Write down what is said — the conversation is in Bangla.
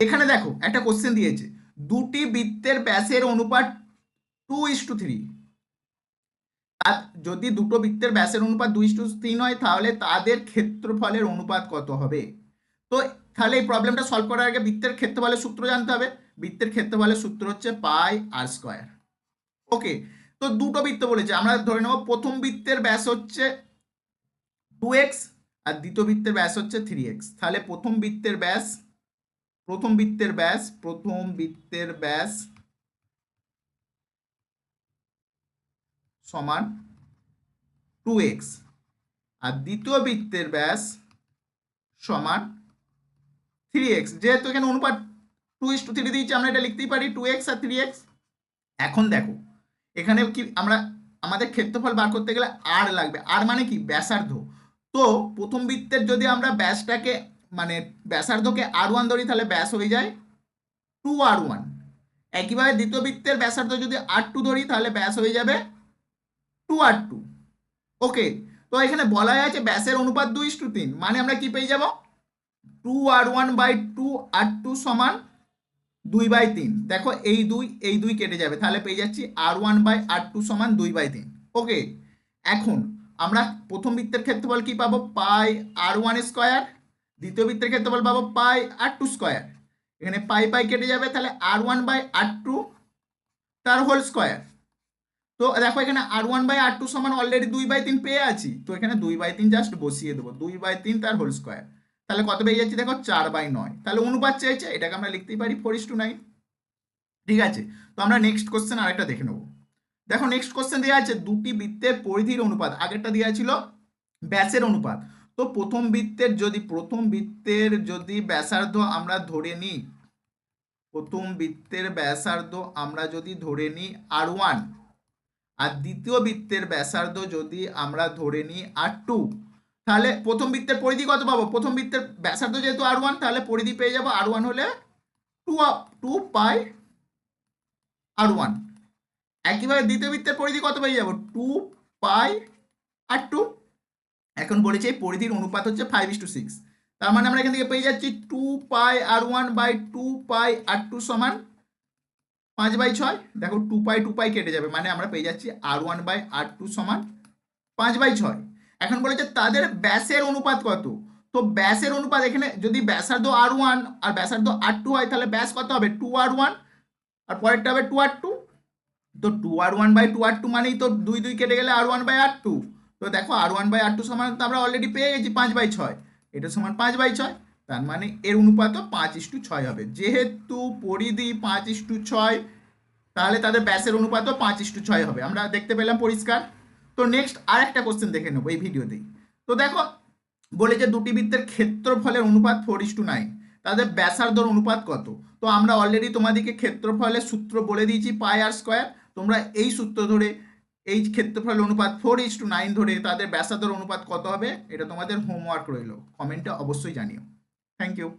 এখানে দেখো, একটা কোশ্চেন দিয়েছে। দুটি বৃত্তের ব্যাসের অনুপাত টু ইস টু থ্রি আর যদি দুটো বৃত্তের ব্যাসের অনুপাত দুই টু তিন হয় তাহলে তাদের ক্ষেত্রফলের অনুপাত কত হবে? তো তাহলে এই প্রবলেমটা সলভ করার আগে বৃত্তের ক্ষেত্রফলের সূত্র জানতে হবে। বৃত্তের ক্ষেত্রফলের সূত্র হচ্ছে পাই আর স্কোয়ার ওকে তো দুটো বৃত্ত বলেছে। আমরা ধরে নেব, প্রথম বৃত্তের ব্যাস হচ্ছে টু এক্স আর দ্বিতীয় বৃত্তের ব্যাস হচ্ছে থ্রি এক্স তাহলে প্রথম বৃত্তের ব্যাস প্রথম বৃত্তের ব্যাস, প্রথম বৃত্তের ব্যাস সমান টু এক্স আর দ্বিতীয় বৃত্তের ব্যাস সমান থ্রি এক্স যেহেতু এখানে অনুপাত টু ইস টু থ্রি দিয়েছি, আমরা এটা লিখতেই পারি টু এক্স আর থ্রি এক্স এখন দেখো, এখানে কি আমরা, আমাদের ক্ষেত্রফল বার করতে গেলে আর লাগবে। আর মানে কি? ব্যাসার্ধ। তো প্রথম বৃত্তের যদি আমরা ব্যাসটাকে মানে ব্যাসার্ধকে আর ওয়ান ধরি তাহলে ব্যাস হয়ে যায় টু আর ওয়ান একইভাবে দ্বিতীয় বৃত্তের ব্যাসার্ধ যদি আর টু ধরি তাহলে ব্যাস হয়ে যাবে টু আর টু ওকে, তো এখানে বলা আছে ব্যাসের অনুপাত দুই টু তিন মানে আমরা কি পেয়ে যাব? Two R one by two R two সমান দুই বাই তিন। দেখো এই দুই এই দুই কেটে যাবে, তাহলে পেয়ে যাচ্ছি R one by R two সমান দুই বাই তিন। ওকে, এখন আমরা প্রথম বৃত্তের ক্ষেত্রফল কি পাবো? পাই আর ওয়ান স্কোয়ার দ্বিতীয় বৃত্তের ক্ষেত্রফল পাবো পাই আর টু স্কোয়ার। এখানে পাই পাই কেটে যাবে, তাহলে R one by R two তার হোল স্কোয়ার। তো দেখো এখানে R one by R two সমান অলরেডি দুই বাই তিন পেয়ে আছি। তো এখানে দুই বাই তিন জাস্ট বসিয়ে দেবো, দুই বাই তিন তার হোল স্কোয়ার। তাহলে কত পেয়ে যাচ্ছি দেখো? চার বাই নয়। তাহলে অনুপাত চেয়েছে, এটাকে আমরা লিখতেই পারি ফোর ইস টু নাইন ঠিক আছে? তো আমরা নেক্সট কোশ্চেন আরেকটা দেখে নেব। দেখো নেক্সট কোশ্চেন দেওয়া আছে, দুটি বৃত্তের পরিধির অনুপাত। আগেরটা দেওয়া ছিল ব্যাসের অনুপাত। তো প্রথম বৃত্তের যদি, প্রথম বৃত্তের যদি ব্যাসার্ধ আমরা ধরে নিই, প্রথম বৃত্তের ব্যাসার্ধ আমরা যদি ধরে নিই আর ওয়ান, আর দ্বিতীয় বৃত্তের ব্যাসার্ধ যদি আমরা ধরে নিই আর টু, তাহলে প্রথম বৃত্তের পরিধি কত পাবো? প্রথম বৃত্তের ব্যাসার্ধ যেহেতু আর ওয়ান, তাহলে পরিধি পেয়ে যাব আর ওয়ান হলে two two pi R one. একইভাবে দ্বিতীয় বৃত্তের পরিধি কত পেয়ে যাব? Two pi R two. এখন বলেছে পরিধির অনুপাত হচ্ছে ফাইভ ইস টু সিক্স তার মানে আমরা এখান থেকে পেয়ে যাচ্ছি two pi R one by two pi R two সমান পাঁচ বাই ছয়। দেখো টু পাই টু পাই কেটে যাবে মানে আমরা পেয়ে যাচ্ছি R one by R two সমান পাঁচ বাই ছয়। এখন বলেছে তাদের ব্যাসের অনুপাত কত? তো ব্যাসের অনুপাত এখানে যদি ব্যাসার্ধ আর ওয়ান আর ব্যাসার্ধ আর টু হয়, তাহলে ব্যাস কত হবে? টু আর ওয়ান আর পরেরটা হবে টু আর টু তো two R one by two R two মানেই তো দুই দুই কেটে গেলে R one by R two তো দেখো R one by R two সমান তো আমরা অলরেডি পেয়ে গেছি পাঁচ বাই ছয়। এটা সমান পাঁচ বাই ছয়, তার মানে এর অনুপাতও পাঁচ ইস টু ছয় হবে। যেহেতু পরিধি পাঁচ ইস টু ছয়, তাহলে তাদের ব্যাসের অনুপাতও পাঁচ ইস টু ছয় হবে। আমরা দেখতে পেলাম পরিষ্কার। তো নেক্সট আর একটা কোশ্চেন দেখে নেব এই ভিডিওতেই তো দেখো, বলে যে দুটি বৃত্তের ক্ষেত্রফলের অনুপাত ফোর ইস টু নাইন তাদের ব্যাসার্ধর অনুপাত কত? তো আমরা অলরেডি তোমাদেরকে ক্ষেত্রফলের সূত্র বলে দিয়েছি পাই আর স্কোয়ার তোমরা এই সূত্র ধরে এই ক্ষেত্রফল অনুপাত ফোর ইস টু নাইন ধরে তাদের ব্যাসার্ধর অনুপাত কত হবে? এটা তোমাদের হোমওয়ার্ক রইল। কমেন্টে অবশ্যই জানিও। Thank you